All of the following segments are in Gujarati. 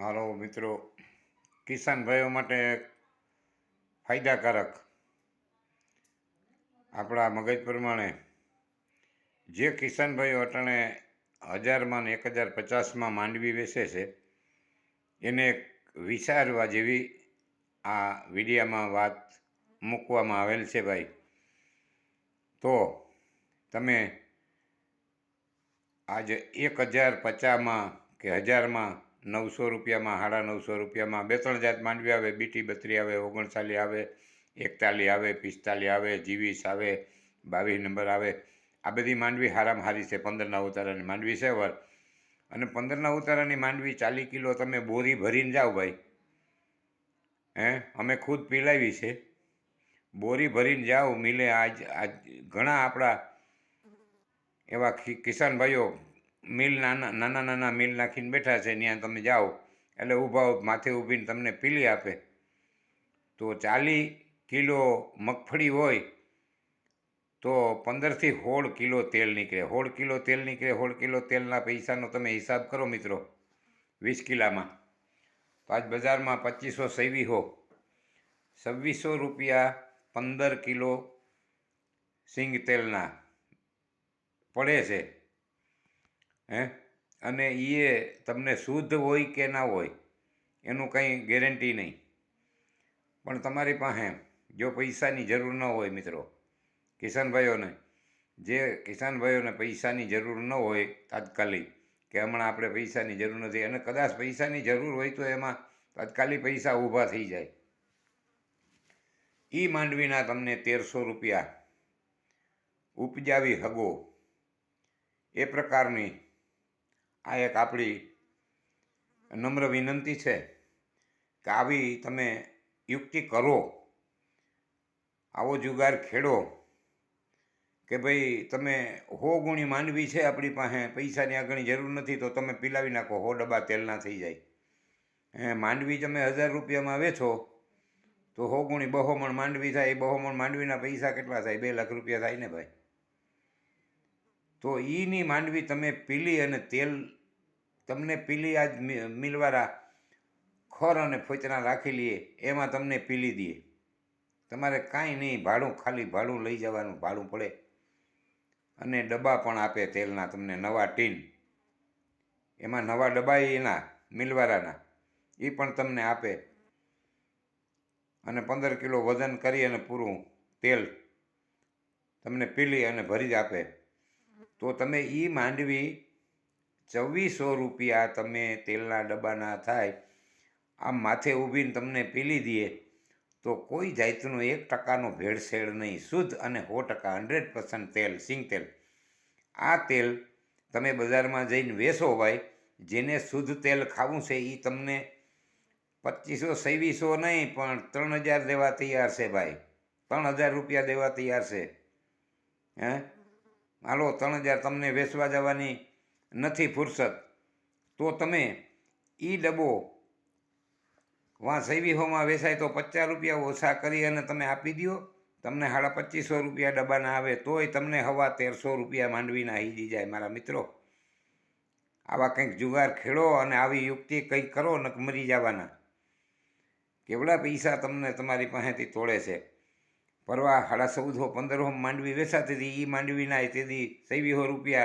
હાલો મિત્રો, કિસાન ભાઈઓ માટે ફાયદાકારક આપણા મગજ પ્રમાણે જે કિસાન ભાઈઓ અટાણે હજારમાં ને એક હજાર પચાસમાં માંડવી વેચે છે, એને વિચારવા જેવી આ વિડીયામાં વાત મૂકવામાં આવેલ છે ભાઈ. તો તમે આજે એક હજાર પચાસમાં કે હજારમાં નવસો રૂપિયામાં સાડા નવસો રૂપિયામાં. બે ત્રણ જાત માંડવી આવે, બીટી બત્રી આવે, ઓગણચાલી આવે, એકતાલી આવે, પિસ્તાલી આવે, જીવીસ આવે, બાવીસ નંબર આવે. આ બધી માંડવી હારામાં હારી છે, પંદરના ઉતારાની માંડવી છે વર. અને પંદરના ઉતારાની માંડવી ચાલી કિલો તમે બોરી ભરીને જાઓ ભાઈ. હે? અમે ખુદ પીલાવી છે. બોરી ભરીને જાઓ, મિલે આજ આજ ઘણા આપણા એવા કિસાન ભાઈઓ મિલ નાના નાના નાના મિલ નાખીને બેઠા છે, ત્યાં તમે જાઓ. એટલે ઊભા માથે ઊભીને તમને પીલી આપે. તો ચાલી કિલો મગફળી હોય, તો પંદરથી હોળ કિલો તેલ નીકળે. હોળ કિલો તેલ નીકળે હોળ કિલો તેલના પૈસાનો તમે હિસાબ કરો મિત્રો, વીસ કિલામાં. તો આજ બજારમાં પચીસો સૈવીસો છવ્વીસો રૂપિયા પંદર કિલો સિંગ તેલના પડે છે. હે? અને એ તમને શુદ્ધ હોય કે ના હોય, એનું કંઈ ગેરંટી નહીં. પણ તમારી પાસે જો પૈસાની જરૂર ન હોય મિત્રો કિસાન ભાઈઓને જે કિસાન ભાઈઓને પૈસાની જરૂર ન હોય તાત્કાલિક, કે હમણાં આપણે પૈસાની જરૂર નથી, અને કદાચ પૈસાની જરૂર હોય તો એમાં તાત્કાલિક પૈસા ઊભા થઈ જાય. એ માંડવીના તમને તેરસો રૂપિયા, ઉપજાવી હગો, એ પ્રકારની આ એક આપણી નમ્ર વિનંતી છે કે આવી તમે યુક્તિ કરો, આવો જુગાર ખેડો કે ભાઈ તમે હો ગુણી માંડવી છે આપણી પાસે, પૈસાની આગળની જરૂર નથી તો તમે પીલાવી નાખો, હો ડબ્બા તેલના થઈ જાય. એ માંડવી તમે હજાર રૂપિયામાં વેચો તો હો ગુણી બહોમણ માંડવી થાય, એ બહોમણ માંડવીના પૈસા કેટલા થાય? બે લાખ રૂપિયા થાય ને ભાઈ. તો ઈની માંડવી તમે પીલી અને તેલ તમને પીલી આજ મિલવારા ખોર અને ફોચરા રાખી લઈએ એમાં તમને પીલી દઈએ તમારે કાંઈ નહીં, ભાડું, ખાલી ભાડું લઈ જવાનું, ભાડું પડે. અને ડબ્બા પણ આપે તેલના, તમને નવા ટીન. એમાં નવા ડબ્બા એના મિલવારાના એ પણ તમને આપે. અને પંદર કિલો વજન કરી અને પૂરું તેલ તમને પીલી અને ભરી જ આપે. તો તમે એ માંડવી ચોવીસો રૂપિયા તમે તેલના ડબ્બાના થાય, આમ માથે ઊભીને તમને પીલી દઈએ, તો કોઈ જાતનો એક ટકાનો ભેળસેળ નહીં. શુદ્ધ અને સો ટકા, હંડ્રેડ પર્સન્ટ તેલ, સિંગ તેલ. આ તેલ તમે બજારમાં જઈને વેચો ભાઈ, જેને શુદ્ધ તેલ ખાવું છે એ તમને પચીસો સવીસો નહીં, પણ ત્રણ હજાર દેવા તૈયાર છે ભાઈ. ત્રણ હજાર રૂપિયા દેવા તૈયાર છે. હે? હાલો, ત્રણ હજાર તમને વેચવા જવાની નથી ફુરસત. તો તમે એ ડબ્બો વાં સૈવીહોમાં વેચાય તો પચાસ રૂપિયા ઓછા કરી અને તમે આપી દો તમને સાડા પચીસો રૂપિયા ડબ્બાના આવે તોય તમને હવા તેરસો રૂપિયા માંડવીના હીજી જાય, મારા મિત્રો. આવા કંઈક જુગાર ખેડો અને આવી યુક્તિ કંઈક કરો ને મરી જવાના. કેવડા પૈસા તમને તમારી પાસેથી તોડે છે? પરવા સાડા ચૌદસો, પંદરસો માંડવી વેચાતી હતી. એ માંડવીના તેથી સૈવીસો રૂપિયા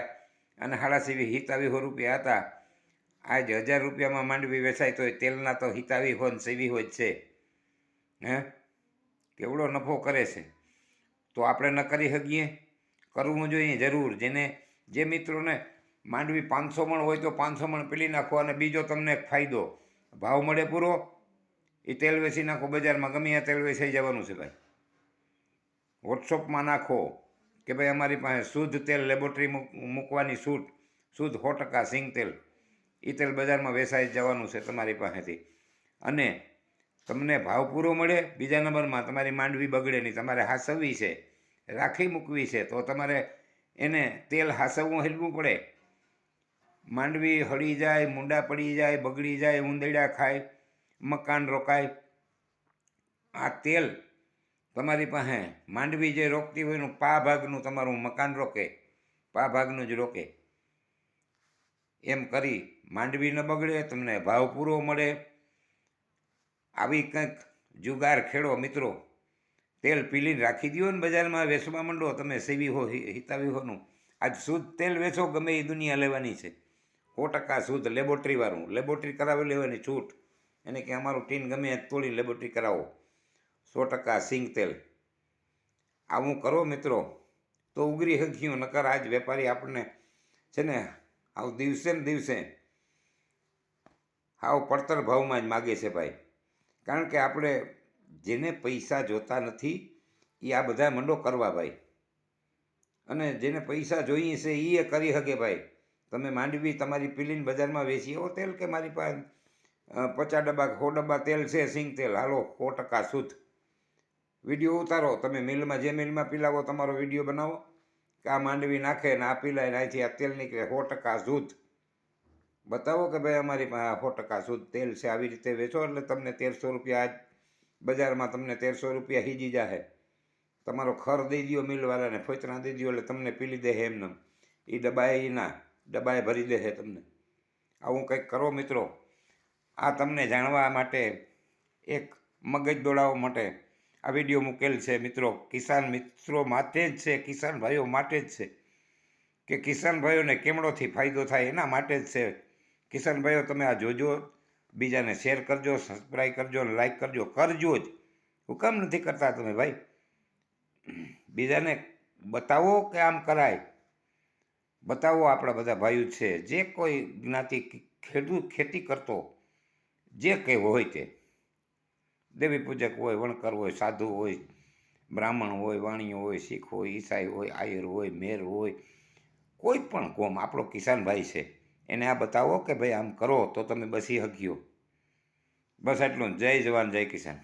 અને સાડા સેવી હિતાવીસો રૂપિયા હતા. આજ હજાર રૂપિયામાં માંડવી વેચાય તો તેલના તો હિતાવી હોય ને સેવી હોય જ છે. હે? કેવડો નફો કરે છે. તો આપણે ન કરી શકીએ? કરવું જોઈએ જરૂર. જેને, જે મિત્રોને માંડવી પાંચસો મણ હોય તો પાંચસો મણ પીલી નાખો અને બીજો તમને ફાયદો. ભાવ મળે પૂરો? એ તેલ વેચી નાખો, બજારમાં ગમે ત્યાં તેલ વેચાઈ જવાનું છે ભાઈ. વોટ્સઅપમાં નાખો કે ભાઈ અમારી પાસે શુદ્ધ તેલ લેબોરેટરી મૂકવાની છૂટ, શુદ્ધ સો ટકા સિંગ તેલ. એ તેલ બજારમાં વેચાઈ જવાનું છે તમારી પાસેથી. અને તમને ભાવ પૂરો મળે, બીજા નંબરમાં તમારી માંડવી બગડે નહીં, તમારે હાસવવી છે, રાખી મૂકવી છે, તો તમારે એને તેલ હાસવવું હેલવું પડે. માંડવી હળી જાય, મૂંડા પડી જાય, બગડી જાય ઉંદેડા ખાય, મકાન રોકાય. આ તેલ તમારી પાસે માંડવી જે રોકતી હોય એનું પા ભાગનું તમારું મકાન રોકે, પા ભાગનું જ રોકે. એમ કરી માંડવી ન બગડે, તમને ભાવ પૂરો મળે. આવી કંઈક જુગાર ખેડો મિત્રો. તેલ પીલીને રાખી દો ને બજારમાં વેચવા માંડો, તમે સેવી હો હિતાવી હોનું. આજ શુદ્ધ તેલ વેચો, ગમે એ દુનિયા લેવાની છે. સો ટકા શુદ્ધ લેબોરેટરીવાળું. લેબોરેટરી કરાવી લેવાની છૂટ. એને કે અમારું ટીન ગમે તોડી લેબોરેટરી કરાવો. સો ટકા સિંગ તેલ. આવું કરો મિત્રો, તો ઉગરી હક્યું નકર આજ વેપારી આપણને છે ને, આવ દિવસે ને દિવસે આવ પડતર ભાવમાં જ માગે છે ભાઈ. કારણ કે આપણે જેને પૈસા જોતા નથી એ આ બધા મંડો કરવા ભાઈ. અને જેને પૈસા જોઈએ છે એ કરી શકે ભાઈ. તમે માંડવી તમારી પીલીન બજારમાં વેચી આવો તેલ કે મારી પાસે પચાસ ડબ્બા સો ડબ્બા તેલ છે સિંગ તેલ. હાલો, સો ટકા શુદ્ધ. વીડિયો ઉતારો. તમે મિલમાં, જે મિલમાં પીલાવો, તમારો વીડિયો બનાવો. કે આ માંડવી નાખે ને આ પીલાય ને અહીંથી આ તેલ નીકળે. સો ટકા શુદ્ધ. બતાવો કે ભાઈ અમારી પાસે સો ટકા શુદ્ધ તેલ છે. આવી રીતે વેચો એટલે તમને તેરસો રૂપિયા આજ બજારમાં તમને તેરસો રૂપિયા હીજી જાહે. તમારો ખર દઈ દો મિલવાળાને ફોચરા દઈ દો એટલે તમને પીલી દે એમને એ ડબાએ ના ડબાએ ભરી દે તમને. આવું કંઈક કરો મિત્રો. આ તમને જાણવા માટે એક મગજ દોડાવવા માટે આ વીડિયો મૂકેલ છે મિત્રો. કિસાન મિત્રો માટે જ છે, કિસાન ભાઈઓ માટે જ છે. કે કિસાન ભાઈઓને કેમડોથી ફાયદો થાય એના માટે જ છે. કિસાન ભાઈઓ, તમે આ જોજો, બીજાને શેર કરજો સબસ્ક્રાઈબ કરજો અને લાઈક કરજો. કરજો જ. હું કામ નથી કરતા તમે ભાઈ? બીજાને બતાવો કે આમ કરાય? બતાવો આપણા બધા ભાઈઓ છે. જે કોઈ જ્ઞાતિ ખેડૂત ખેતી કરતો, જે કહેવો હોય તે. દેવી પૂજક હોય, વણકર હોય, સાધુ હોય, બ્રાહ્મણ હોય, વાણિયો હોય, શીખ હોય, ઈસાઈ હોય, આયર હોય, મેર હોય, કોઈ પણ કોમ આપણો કિસાન ભાઈ છે, એને આ બતાવો કે ભાઈ આમ કરો તો તમે બસી હક્યો બસ એટલું જય જવાન, જય કિસાન.